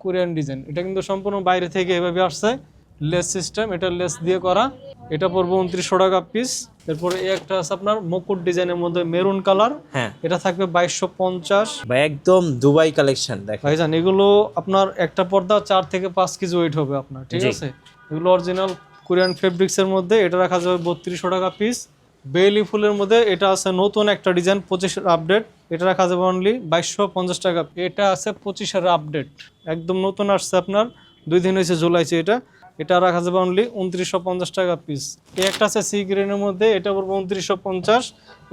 Korean design. এটা কিন্তু সম্পূর্ণ বাইরে থেকে এভাবে আসছে। লেস সিস্টেম এটা লেস দিয়ে করা। এটা পড়বে উনত্রিশশো টাকা পিস এরপরে এই একটা আছে আপনার মুকুট ডিজাইনের মধ্যে মেরুন কালার। হ্যাঁ। এটা থাকবে বাইশশো পঞ্চাশ। ভাই একদম দুবাই কালেকশন দেখেন। ভাইজান এগুলো আপনার একটা পর্দা চার থেকে পাঁচ কেজি ওয়েট হবে আপনার ঠিক আছে? এগুলো অরিজিনাল কোরিয়ান ফেব্রিক্সের মধ্যে এটা রাখা যাবে বত্রিশশো টাকা পিস বেলি ফুলের মধ্যে এটা আছে নতুন একটা ডিজাইন পঁচিশের আপডেট এটা রাখা যাবে অনলি বাইশশো পঞ্চাশ টাকা। এটা আছে পঁচিশের আপডেট একদম নতুন আসছে আপনার। দুই দিন হয়েছে জুলাইছে এটা। এটা রাখা যাবে অনলি উনত্রিশশো পঞ্চাশ টাকা পিস এই একটা আছে সি গ্রিনের মধ্যে। এটা পড়বে উনত্রিশশো পঞ্চাশ।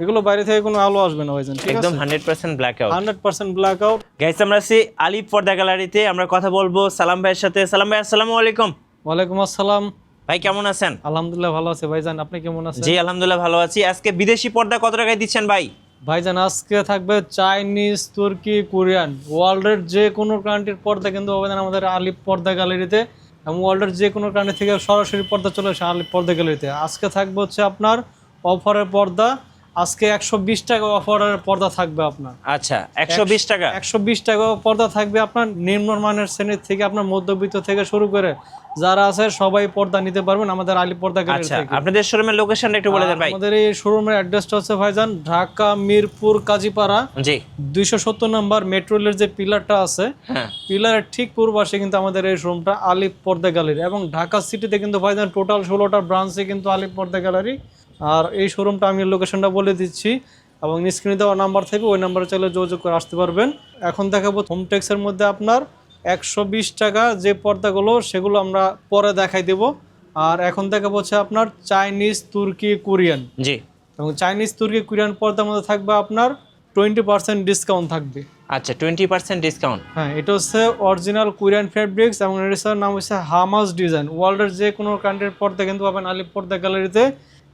এগুলো বাইরে থেকে কোনো আলো আসবে না ভাইজান একদম hundred percent black out hundred percent black out guys আমরা আছি আলিফ পর্দা গ্যালারিতে। আমরা কথা বলব সালাম ভাইয়ের সাথে। সালাম ভাই আসসালামু আলাইকুম। ওয়ালাইকুম আসসালাম। ভাই কেমন আছেন? আলহামদুলিল্লাহ ভালো আছে। ভাইজান আপনি কেমন আছেন? জি আলহামদুলিল্লাহ ভালো আছি। আজকে বিদেশি পর্দা কত টাকায় দিচ্ছেন ভাই? ভাইজান আজকে থাকবে চাইনিজ তুর্কি কোরিয়ান। ওয়ার্ল্ডের যে কোনো কান্ট্রির পর্দা কিন্তু অবদান আমাদের আলিপ পর্দা গ্যালারিতে। এবং ওয়ার্ল্ডের যে কোনো কান্ট্রি থেকে সরাসরি পর্দা চলে আসে আলিপ পর্দা গ্যালারিতে। আজকে থাকবে হচ্ছে আপনার অফারের পর্দা। আজকে একশো বিশ টাকা অফারের পর্দা থাকবে আপনার। আচ্ছা একশো বিশ টাকা? একশো বিশ টাকা পর্দা থাকবে আপনার নিম্নমানের শ্রেণির থেকে আপনার মধ্যবিত্ত থেকে শুরু করে যারা আছে সবাই পর্দা নিতে পারবেন আমাদের আলিপ পর্দা আচ্ছা আপনাদের শোরুমের লোকেশনটা একটু বলে দেন ভাই। আমাদের এই শোরুমের অ্যাড্রেসটা হচ্ছে ভাইজান ঢাকা মিরপুর কাজীপাড়া। জি। দুইশো সত্তর নম্বর মেট্রো রেলের যে পিলারটা আছে হ্যাঁ। পিলারের ঠিক পূর্ব পাশে কিন্তু আমাদের এই শোরুমটা আলিপ পর্দা গ্যালারি। এবং ঢাকা সিটিতে কিন্তু ভাইজান টোটাল ষোলোটা ব্রাঞ্চে কিন্তু আলিপ পর্দা গ্যালারি। আর এই শোরুমটা আমি লোকেশনটা বলে দিচ্ছি এবং স্ক্রিনে দেওয়া নাম্বার থেকে ওই নাম্বারে চলে যোগাযোগ করে আসতে পারবেন। এখন দেখাবো হোমটেক্সের মধ্যে আপনার একশো বিশ টাকা যে পর্দাগুলো সেগুলো আমরা পরে দেখাই দেব। আর এখন দেখাবো হচ্ছে আপনার চাইনিজ তুর্কি কোরিয়ান জি। এবং চাইনিজ তুর্কি কোরিয়ান পর্দার মধ্যে থাকবে আপনার টোয়েন্টি পার্সেন্ট ডিসকাউন্ট থাকবে। আচ্ছা টোয়েন্টি পার্সেন্ট ডিসকাউন্ট হ্যাঁ এটা হচ্ছে অরিজিনাল কোরিয়ান ফেব্রিক্স এবং এর নাম হচ্ছে হামাস ডিজাইন ওয়ার্ল্ডের যে কোনো কান্ট্রির পর্দা কিন্তু পাবেন আলিপ পর্দা গ্যালারিতে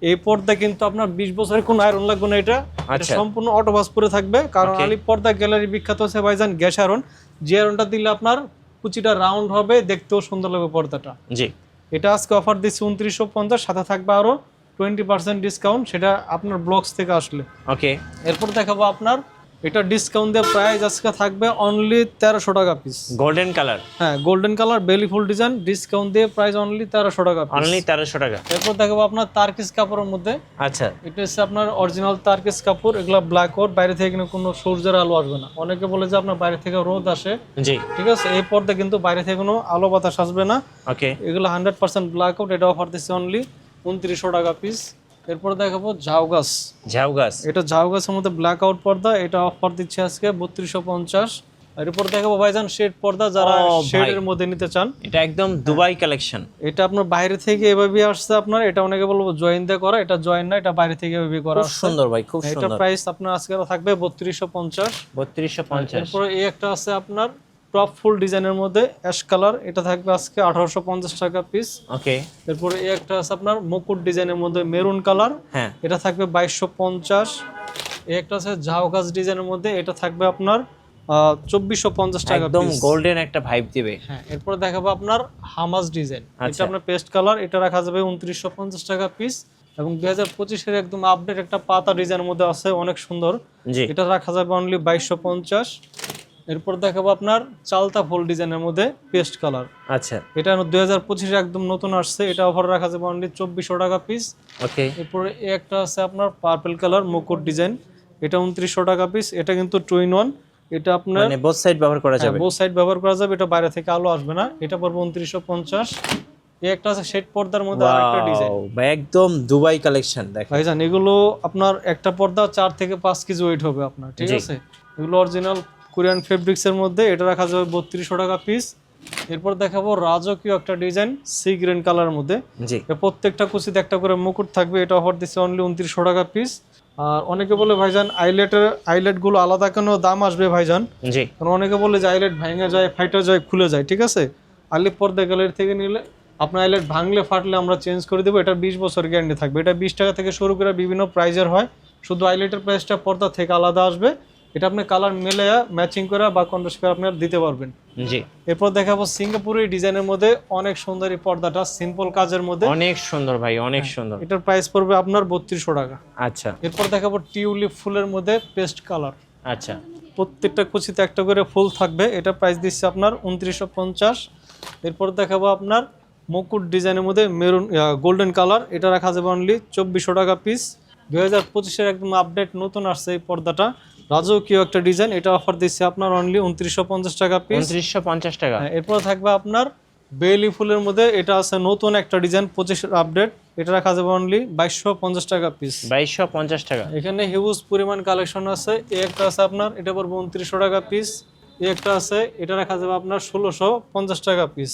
এই পর্দা কিন্তু আপনার বিশ বছরের কোনো আয়রন লাগবে না এটা। আচ্ছা। সম্পূর্ণ অটোবাস পরে থাকবে। কারণ আলী পর্দা গ্যালারি বিখ্যাত হচ্ছে ভাইজান গ্যাস আয়রন যে আয়রনটা দিলে আপনার কুচিটা রাউন্ড হবে দেখতেও সুন্দর লাগবে পর্দাটা। জি। এটা আজকে অফার দিচ্ছি উনত্রিশশো পঞ্চাশ সাথে থাকবে আরও টোয়েন্টি পার্সেন্ট ডিসকাউন্ট সেটা আপনার ব্লগস থেকে আসলে। ওকে এরপর দেখাবো আপনার এটা ডিসকাউন্ট দিয়ে প্রাইস আজকে থাকবে অনলি তেরোশো টাকা পিস গোল্ডেন কালার হ্যাঁ গোল্ডেন কালার বেলি ফুল ডিজাইন ডিসকাউন্ট দিয়ে প্রাইস অনলি তেরোশো টাকা অনলি তেরোশো টাকা। এরপর দেখাবো আপনার তার্কিস কাপড়ের মধ্যে। আচ্ছা। এটা হচ্ছে আপনার অরিজিনাল তার্কিস কাপড় এগুলো ব্ল্যাক কোট বাইরে থেকে কিন্তু কোনো সূর্যের আলো আসবে না। অনেকে বলে যে আপনার বাইরে থেকে রোদ আসে। জি। ঠিক আছে এই পর্দা কিন্তু বাইরে থেকে কোনো আলো বাতাস আসবে না। ওকে এগুলো হান্ড্রেড পার্সেন্ট ব্ল্যাক আউট এটা অফার দিচ্ছে অনলি উনত্রিশশো টাকা পিস এরপর দেখাবো ঝাউ গাছ। ঝাউ গাছ। এটা ঝাউ গাছের মধ্যে ব্ল্যাক আউট পর্দা এটা অফার দিচ্ছে আজকে বত্রিশশো পঞ্চাশ। এরপর দেখাবো ভাইজান শেড পর্দা যারা শেডের মধ্যে নিতে চান। এটা একদম দুবাই কালেকশন এটা আপনার বাইরে থেকে এভাবে আসছে আপনার এটা অনেকে বলব জয়েন দিয়ে করা এটা জয়েন না এটা বাইরে থেকে এভাবে করা খুব সুন্দর ভাই খুব সুন্দর। এটা প্রাইস আপনার আজকে থাকবে বত্রিশশো পঞ্চাশ। বত্রিশশো পঞ্চাশ। এরপরে এই একটা আছে আপনার টপ ফুল ডিজাইনের মধ্যে অ্যাশ কালার এটা থাকবে আজকে আঠারোশো পঞ্চাশ টাকা পিস ওকে এরপরে এই একটা আছে আপনার মুকুট ডিজাইনের মধ্যে মেরুন কালার। হ্যাঁ। এটা থাকবে বাইশশো পঞ্চাশ। এই একটা আছে ঝাউ গাছ ডিজাইনের মধ্যে এটা থাকবে আপনার চব্বিশশো পঞ্চাশ টাকা একদম গোল্ডেন একটা ভাইব দিবে। হ্যাঁ এরপর দেখাবো আপনার হামাস ডিজাইন। এটা আচ্ছা। আপনার পেস্ট কালার এটা রাখা যাবে উনত্রিশশো পঞ্চাশ টাকা পিস এবং দুই হাজার পঁচিশের একদম আপডেট একটা পাতা ডিজাইনের মধ্যে আছে অনেক সুন্দর। এটা রাখা যাবে অনলি বাইশশো পঞ্চাশ। এরপর দেখাবো আপনার চালতা ফুল ডিজাইনের মধ্যে পেস্ট কালার। আচ্ছা। এটা দুই হাজার পঁচিশে একদম নতুন আসছে এটা অফার রাখা যাবে অনলি চব্বিশশো টাকা পিস ওকে এরপরে একটা আছে আপনার পার্পেল কালার মুকুট ডিজাইন এটা উনত্রিশশো টাকা পিস এটা কিন্তু টু ইন ওয়ান এটা আপনার মানে বোথ সাইড ব্যবহার করা যাবে। বোথ সাইড ব্যবহার করা যাবে এটা বাইরে থেকে আলো আসবে না। এটা পড়বে উনত্রিশশো পঞ্চাশ। একটা আছে শেড পর্দার মধ্যে আরেকটা ডিজাইন। একদম দুবাই কালেকশন দেখেন। ভাইজান এগুলো আপনার একটা পর্দা চার থেকে পাঁচ কেজি ওয়েট হবে আপনার ঠিক আছে? এগুলো অরিজিনাল কোরিয়ান ফেব্রিক্সের মধ্যে এটা রাখা যাবে বত্রিশশো টাকা পিস এরপর দেখাবো রাজকীয় একটা ডিজাইন সি গ্রিন কালারের মধ্যে। প্রত্যেকটা কুচিতে একটা করে মুকুট থাকবে এটা অফার দিচ্ছে অনলি উনত্রিশশো টাকা পিস আর অনেকে বলে ভাইজান আইলেটের আইলেটগুলো আলাদা কেন দাম আসবে ভাইজান? কারণ অনেকে বলে যে আইলেট ভেঙে যায় ফাইটা যায় খুলে যায় ঠিক আছে? আলিপ পর্দা গ্যালারি থেকে নিলে আপনার আইলেট ভাঙলে ফাটলে আমরা চেঞ্জ করে দেবো এটা বিশ বছর গ্যারান্টি থাকবে। এটা বিশ টাকা থেকে শুরু করে বিভিন্ন প্রাইজের হয়। শুধু আইলেটের প্রাইসটা পর্দা থেকে আলাদা আসবে। এটা আপনি কালার মিলে ম্যাচিং করে বা কন্ট্রাস্ট করে আপনার দিতে পারবেন। জি। এরপর দেখাবো সিঙ্গাপুরি ডিজাইনের মধ্যে অনেক সুন্দর এই পর্দাটা সিম্পল কাজের মধ্যে। অনেক সুন্দর ভাই অনেক সুন্দর। এটার প্রাইস পড়বে আপনার বত্রিশশো টাকা। আচ্ছা। এরপর দেখাবো টিউলিপ ফুলের মধ্যে পেস্ট কালার আচ্ছা। প্রত্যেকটা কুচিতে একটা করে ফুল থাকবে এটা প্রাইস দিচ্ছে আপনার উনত্রিশশো পঞ্চাশ। এরপর দেখাবো আপনার মুকুট ডিজাইনের মধ্যে মেরুন গোল্ডেন কালার এটা রাখা যাবে অনলি চব্বিশশো টাকা পিস দুই হাজার পঁচিশের একদম আপডেট নতুন আসছে এই পর্দাটা। রাজকীয় একটা ডিজাইন এটা অফার দিচ্ছে আপনার অনলি উনত্রিশশো পঞ্চাশ টাকা পিস উনত্রিশশো পঞ্চাশ টাকা। এরপর থাকবে আপনার বেলি ফুলের মধ্যে এটা আছে নতুন একটা ডিজাইন পঁচিশের আপডেট এটা রাখা যাবে অনলি বাইশশো পঞ্চাশ টাকা পিস বাইশশো পঞ্চাশ টাকা। এখানে হিউজ পরিমাণ কালেকশন আছে। এই একটা আছে আপনার এটা পড়বে উনত্রিশশো টাকা পিস এই একটা আছে এটা রাখা যাবে আপনার ষোলোশো পঞ্চাশ টাকা পিস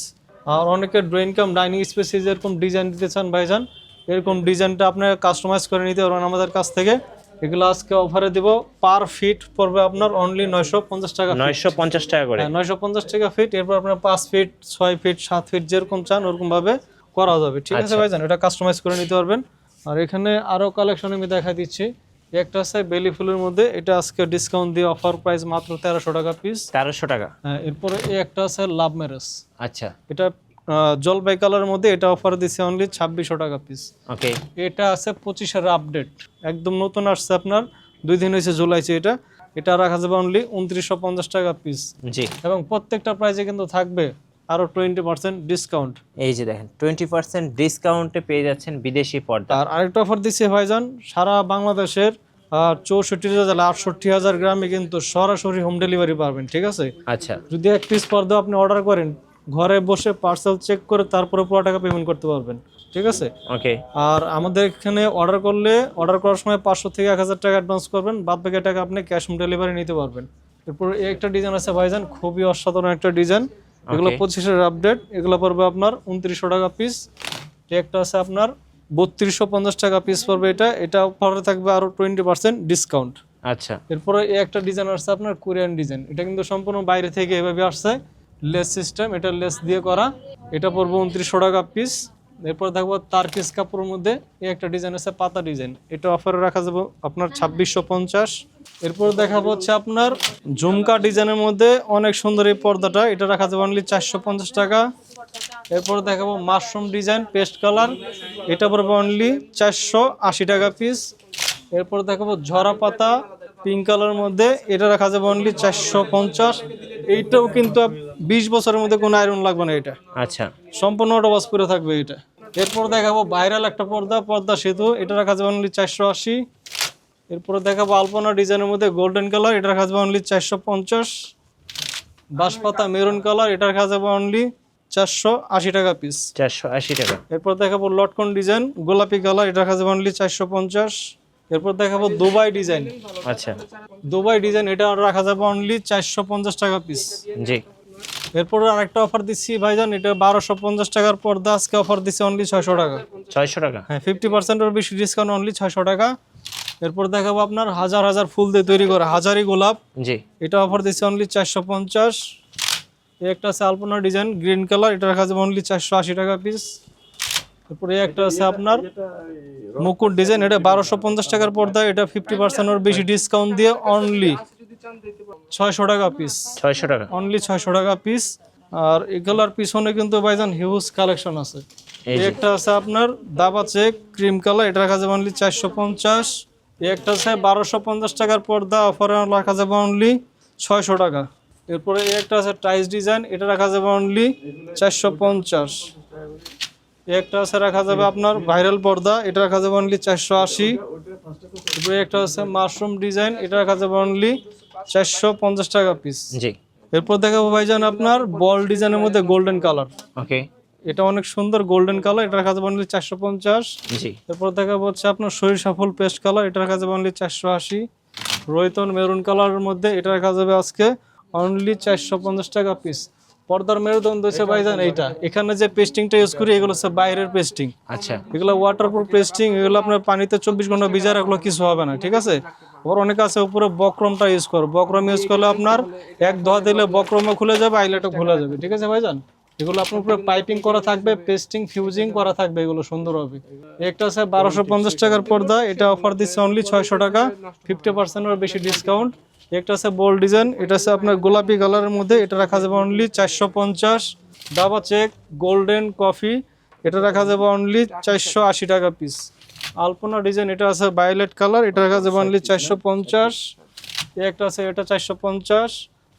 আর অনেকে ড্রয়িং কাম ডাইনিং স্পেসে যেরকম ডিজাইন দিতে চান ভাইজান এরকম ডিজাইনটা আপনার কাস্টমাইজ করে নিতে পারবেন আমাদের কাছ থেকে। এগুলো আজকে অফারে দিব পার ফিট পড়বে আপনার অনলি নয়শো পঞ্চাশ টাকা নয়শো পঞ্চাশ টাকা করে। হ্যাঁ নয়শো পঞ্চাশ টাকা ফিট এরপর আপনার পাঁচ ফিট ছয় ফিট সাত ফিট যেরকম চান ওরকম ভাবে করা যাবে। ঠিক আছে আচ্ছা। ভাইজান এটা কাস্টমাইজ করে নিতে পারবেন। আর এখানে আরও কালেকশন আমি দেখা দিচ্ছি। একটা আছে বেলি ফুলের মধ্যে এটা আজকে ডিসকাউন্ট দিয়ে অফার প্রাইস মাত্র তেরোশো টাকা পিস তেরোশো টাকা। হ্যাঁ এরপরে এই একটা আছে লাভ ম্যারেজ আচ্ছা। এটা জলপাই কালারের মধ্যে এটা অফার দিচ্ছে অনলি ছাব্বিশশো টাকা পিস ওকে এটা আছে পঁচিশের আপডেট একদম নতুন আসছে আপনার দুই দিন হয়েছে জুলাইছে এটা। এটা রাখা যাবে অনলি উনত্রিশশো পঞ্চাশ টাকা পিস জি। এবং প্রত্যেকটা প্রাইসে কিন্তু থাকবে আরও টোয়েন্টি পার্সেন্ট ডিসকাউন্ট এই যে দেখেন টোয়েন্টি পার্সেন্ট ডিসকাউন্টে পেয়ে যাচ্ছেন বিদেশি পর্দা। আর আরেকটা অফার দিচ্ছে ভাইজান সারা বাংলাদেশের আর চৌষট্টি হাজার আটষট্টি হাজার গ্রামে কিন্তু সরাসরি হোম ডেলিভারি পাবেন ঠিক আছে? আচ্ছা। যদি এক পিস পর্দা আপনি অর্ডার করেন ঘরে বসে পার্সেল চেক করে তারপরে পুরো টাকা পেমেন্ট করতে পারবেন ঠিক আছে? ওকে আর আমাদের এখানে অর্ডার করলে অর্ডার করার সময় পাঁচশো থেকে এক হাজার টাকা অ্যাডভান্স করবেন বাদ বাকি টাকা আপনি ক্যাশ অন ডেলিভারি নিতে পারবেন। এরপর একটা ডিজাইন আছে ভাইজান খুবই অসাধারণ একটা ডিজাইন এগুলো. পঁচিশের আপডেট এগুলো পড়বে আপনার উনত্রিশশো টাকা পিস একটা আছে আপনার বত্রিশশো পঞ্চাশ টাকা পিস পড়বে এটা। এটা অফারে থাকবে আরও টোয়েন্টি পার্সেন্ট ডিসকাউন্ট আচ্ছা। এরপরে একটা ডিজাইন আসছে আপনার কোরিয়ান ডিজাইন এটা কিন্তু সম্পূর্ণ বাইরে থেকে এভাবে আসছে। লেস সিস্টেম, এটা লেস দিয়ে করা। এটা পড়বে উনত্রিশশো টাকা পিস এরপর দেখব তারকিস কাপড়ের মধ্যে এই একটা ডিজাইন আছে, পাতা ডিজাইন এটা অফারে রাখা যাবে আপনার ছাব্বিশশো পঞ্চাশ। এরপর দেখাবো হচ্ছে আপনার ঝুমকা ডিজাইনের মধ্যে অনেক সুন্দর এই পর্দাটা। এটা রাখা যাবে অনলি চারশো পঞ্চাশ টাকা। এরপর দেখাবো মাশরুম ডিজাইন পেস্ট কালার এটা পড়বে অনলি চারশো আশি টাকা পিস এরপর দেখাবো ঝরা পাতা পিঙ্ক কালার মধ্যে। এটা রাখা যাবে অনলি চারশো পঞ্চাশ। এইটাও কিন্তু বিশ বছরের মধ্যে কোনো আয়রন লাগবে না এটা। আচ্ছা। সম্পূর্ণ ওটা করে থাকবে এটা। এরপর দেখাবো ভাইরাল একটা পর্দা পর্দা সেতু। এটা রাখা যাবে অনলি চারশো আশি। এরপরে দেখাবো আলপনা ডিজাইনের মধ্যে গোল্ডেন কালার এটা রাখা যাবে অনলি চারশো পঞ্চাশ। বাঁশপাতা মেরুন কালার এটা রাখা যাবে অনলি চারশো আশি টাকা পিস চারশো আশি টাকা। এরপর দেখাবো লটকন ডিজাইন গোলাপি কালার এটা রাখা যাবে অনলি চারশো পঞ্চাশ। এরপর দেখাবো দুবাই ডিজাইন আচ্ছা। দুবাই ডিজাইন এটা রাখা যাবে অনলি চারশো পঞ্চাশ টাকা পিস জি। এরপর আরেকটা অফার দিচ্ছি ভাইজান এটা বারোশো পঞ্চাশ টাকার পর্দা আজকে অফার দিচ্ছি অনলি ছয়শো টাকা। ছয়শো টাকা? হ্যাঁ ফিফটি পার্সেন্টের বেশি ডিসকাউন্ট অনলি ছয়শো টাকা। এরপর দেখাবো আপনার হাজার হাজার ফুল দিয়ে তৈরি করা হাজারি গোলাপ। জি। এটা অফার দিচ্ছে অনলি চারশো পঞ্চাশ। একটা আছে আলপনা ডিজাইন গ্রিন কালার এটা রাখা যাবে অনলি চারশো আশি টাকা পিস তারপরে একটা আছে আপনার মুকুট ডিজাইন এটা বারোশো পঞ্চাশ টাকার পর্দা এটা ফিফটি পার্সেন্টের বেশি ডিসকাউন্ট দিয়ে অনলি ছয়শো টাকা পিস ছয়শো টাকা। অনলি ছয়শো টাকা পিস আর এগুলোর পিছনে কিন্তু ভাইজান হিউজ কালেকশন আছে। একটা আছে আপনার দাবা চেক ক্রিম কালার এটা রাখা যাবে অনলি চারশো পঞ্চাশ। একটা আছে বারোশো পঞ্চাশ টাকার পর্দা অফারে রাখা যাবে অনলি ছয়শো টাকা। এরপরে একটা আছে টাইস ডিজাইন এটা রাখা যাবে অনলি চারশো পঞ্চাশ। একটা আছে রাখা যাবে আপনার ভাইরাল পর্দা এটা রাখা যাবে অনলি চারশো আশি। এরপরে একটা আছে মাশরুম ডিজাইন এটা রাখা যাবে অনলি চারশো পঞ্চাশ টাকা পিস জি। এরপর দেখাবো ভাইজান আপনার বল ডিজাইনের মধ্যে গোল্ডেন কালার ওকে। এটা অনেক সুন্দর গোল্ডেন কালার এটা রাখা যাবে অনলি চারশো পঞ্চাশ। জি। এরপর দেখাবো হচ্ছে আপনার শরীর সফল পেস্ট কালার এটা রাখা যাবে অনলি চারশো আশি। রোহিতন মেরুন কালারের মধ্যে এটা রাখা যাবে আজকে অনলি চারশো পঞ্চাশ টাকা পিস পর্দার মেরুদণ্ড হচ্ছে ভাইজান এইটা। এখানে যে পেস্টিংটা ইউজ করি এগুলো হচ্ছে বাইরের পেস্টিং আচ্ছা। এগুলো ওয়াটারপ্রুফ পেস্টিং এগুলো আপনার পানিতে চব্বিশ ঘণ্টা ভিজা রাখলে কিছু হবে না ঠিক আছে? আবার অনেক আছে উপরে বক্রমটা ইউজ করো। বক্রম ইউজ করলে আপনার এক ধোয়া দিলে বক্রমও খুলে যাবে আইলেটও খুলে যাবে ঠিক আছে ভাইজান? এগুলো আপনার উপরে পাইপিং করা থাকবে পেস্টিং ফিউজিং করা থাকবে এগুলো সুন্দর হবে। একটা আছে বারোশো পঞ্চাশ টাকার পর্দা এটা অফার দিচ্ছে অনলি ছয়শো টাকা ফিফটি পার্সেন্টের বেশি ডিসকাউন্ট একটা আছে বল ডিজাইন এটা আছে আপনার গোলাপি কালারের মধ্যে, এটা রাখা যাবে অনলি চারশো পঞ্চাশ। ডাবা চেক গোল্ডেন কফি এটা রাখা যাবে অনলি চারশো আশি টাকা পিস আলপনা ডিজাইন এটা আছে ভায়োলেট কালার এটা রাখা যাবে অনলি চারশো পঞ্চাশ। একটা আছে, এটা চারশো পঞ্চাশ।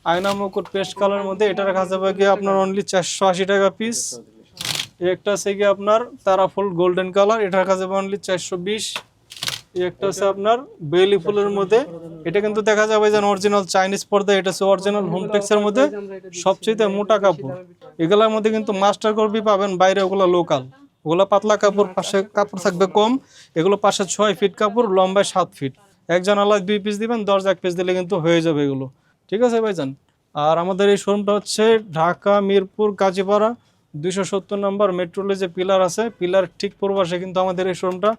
আয়না মুকুট পেস্ট কালার মধ্যে, এটা রাখা যাবে গিয়ে আপনার অনলি চারশো আশি টাকা পিস একটা আছে গিয়ে আপনার তারা ফুল গোল্ডেন কালার এটা রাখা যাবে অনলি চারশো বিশ। একটা আছে আপনার বেলি ফুলের মধ্যে। এটা কিন্তু দেখা যাবে যে অরিজিনাল চাইনিজ পর্দা, এটা হচ্ছে অরিজিনাল হোমটেক্সের মধ্যে। সবচেয়ে মোটা কাপড়। এগুলোর মধ্যে কিন্তু মাস্টার করবি পাবেন বাইরে, ওগুলো লোকাল ওগুলো পাতলা কাপড়, পাশে কাপড় থাকবে কম। এগুলো পাশে ছয় ফিট কাপড়, লম্বায় সাত ফিট একজন আলাদা দুই পিস দিবেন, দশ এক পিস দিলে কিন্তু হয়ে যাবে এগুলো। ঠিক আছে ভাইজান? আর আমাদের এই শোরুমটা হচ্ছে ঢাকা, মিরপুর, কাজীপাড়া, দুইশো সত্তর নম্বর মেট্রোলে যে পিলার আছে। পিলার ঠিক পূর্বাসে কিন্তু আমাদের এই শোরুমটা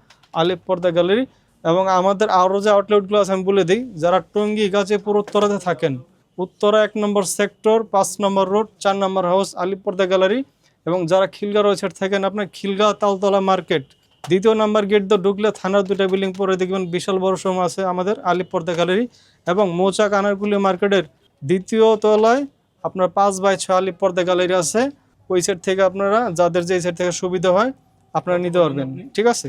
আলিপ পর্দা গ্যালারি এবং আমাদের আরও যে আউটলেটগুলো আছে, আমি বলে দিই, যারা টঙ্গী গাজীপুর উত্তরাতে থাকেন, উত্তরা এক নম্বর সেক্টর পাঁচ নম্বর রোড চার নম্বর হাউস আলিপ পর্দা গ্যালারি এবং যারা খিলগা রয়েছে থাকেন আপনার খিলগা তালতলা মার্কেট দ্বিতীয় নাম্বার গেট দিয়ে ঢুকলে থানার দুটা বিল্ডিং পরে দেখবেন বিশাল বড় শোরুম আছে আমাদের আলিপ পর্দা গ্যালারি এবং মৌচাক আনারগুলি মার্কেটের দ্বিতীয় তলায় আপনার পাঁচ বাই ছয় আলিপ পর্দা গ্যালারি আছে। ওই সাইড থেকে আপনারা, যাদের যে সাইড থেকে সুবিধা হয়, আপনারা নিতে পারবেন। ঠিক আছে?